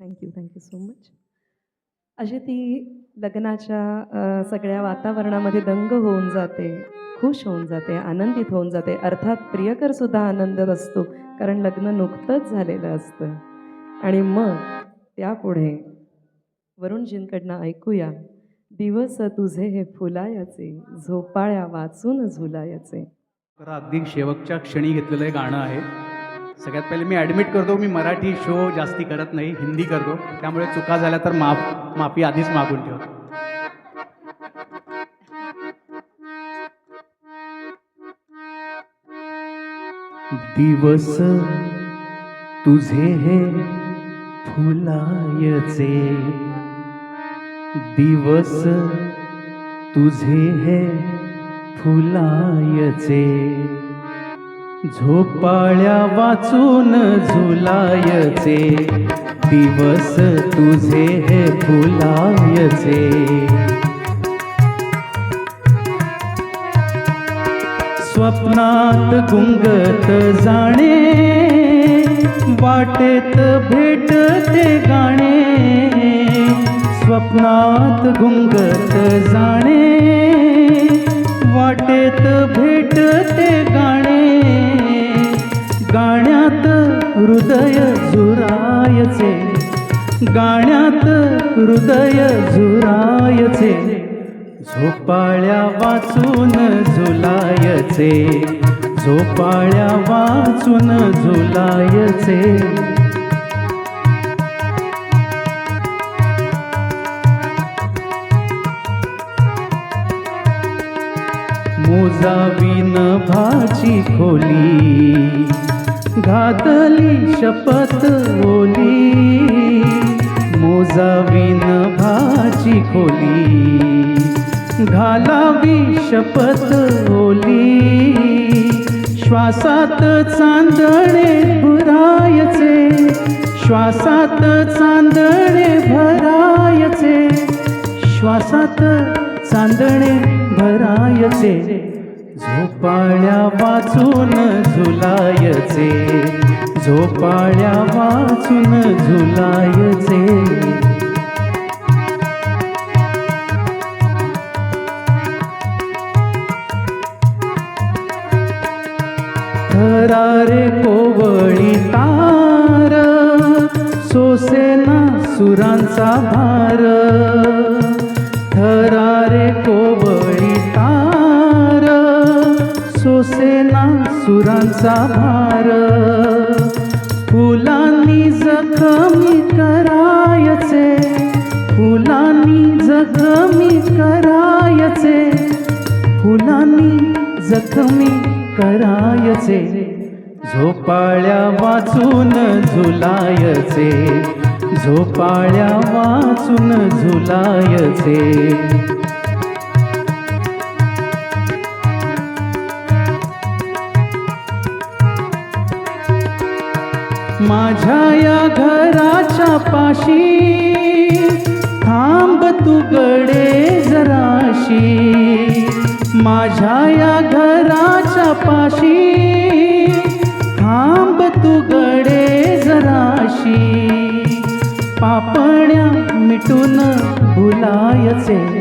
Thank you thank you so much अशी ती लग्नाच्या सगळ्या वातावरणामध्ये दंग होऊन जाते खुश होऊन जाते आनंदित होऊन जाते. अर्थात प्रियकरसुद्धा आनंदात असतो कारण लग्न नुकतंच झालेलं असतं. आणि मग त्यापुढे वरुणजींकडनं ऐकूया दिवस तुझे हे फुलायाचे झोपाळ्या वाचून झुलायाचे. अगदी शेवटच्या क्षणी घेतलेलं गाणं आहे. सगळ्यात पहिले मी ॲडमिट करतो मी मराठी शो जास्ती करत नाही हिंदी करतो. त्यामुळे चुका झाल्या तर माफ माफी आधीच मागून ठेवतो दिवस तुझे हे फुलायचे. दिवस तुझे हे फुलायचे. झोपाळ्या वाचून झुलायचे. दिवस तुझे हे फुलायचे. स्वप्नात गुंगत जाणे वाटेत भेटते गाणे. स्वप्नात गुंगत जाणे वाटेत भेटते गाणे. हृदय झुरायचे. गाण्यात हृदय झुरायचे. झोपाळ्या वाचून झुलायचे. झोपाळ्या वाचून झुलायचे. मोजावीन भाची खोली. घातली शपथ ओली मोजावीन भाची खोली. घालावी शपथ ओली श्वासात चांदणे भरायचे. श्वासात चांदणे भरायचे. श्वासात चांदणे भरायचे. झोपाळ्या वाचून झुलायचे. झोपाळ्या वाचून झुलायचे. थरारे कोवळी तार सोसेना सुरांचा भार. सुरांचा भार फुलांनी जखमी करायचे. फुलांनी जखमी करायचे. फुलांनी जखमी करायचे. झोपाळ्या वाचून झुलायचे. झोपाळ्या वाचून झुलायचे. माझ्या या घराच्या पाशी. थांब तू गडे जराशी. माझ्या या घराच्या पाशी. थांब तू गडे जराशी. पापण्या मिटून भुलायचे.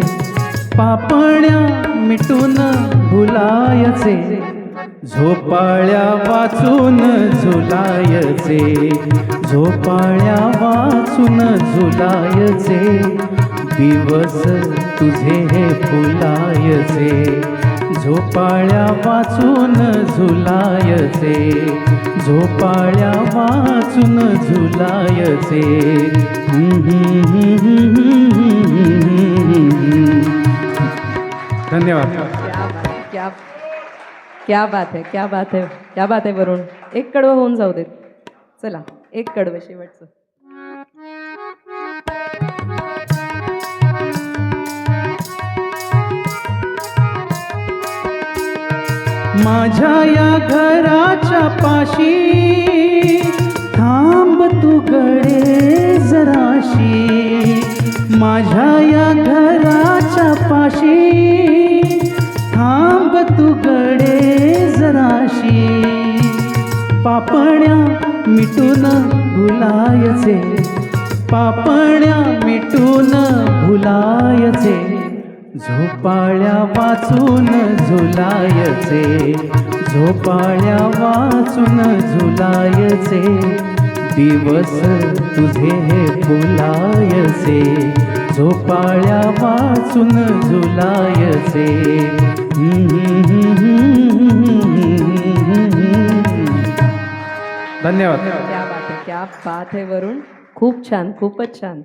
पापण्या मिटून भुलायचे. झोपाळ्या वाचून झुलायचे. झोपाळ्या वाचून झुलायचे. दिवस तुझे हे फुलायचे. झोपाळ्या वाचून झुलायचे. झोपाळ्या वाचून झुलायचे. धन्यवाद. क्या बात है क्या बात है क्या बात है वरुण. एक कडवं होऊन जाऊ देत. चला एक कडवं शेवटचं. माझ्या या घराच्या पाशी थांब तू गडे जराशी. माझ्या या घराच्या पाशी थांब तू गडे पापण्या मिटून भुलायचे. पापण्या मिटून भुलायचे. झोपाळ्या वाचून झुलायचे. झोपाळ्या वाचून झुलायचे. दिवस तुझे हे फुलायचे. झोपाळ्या वाचून झुलायचे. धन्यवाद. क्या बात आहे क्या बात आहे वरुण खूप छान खूपच छान.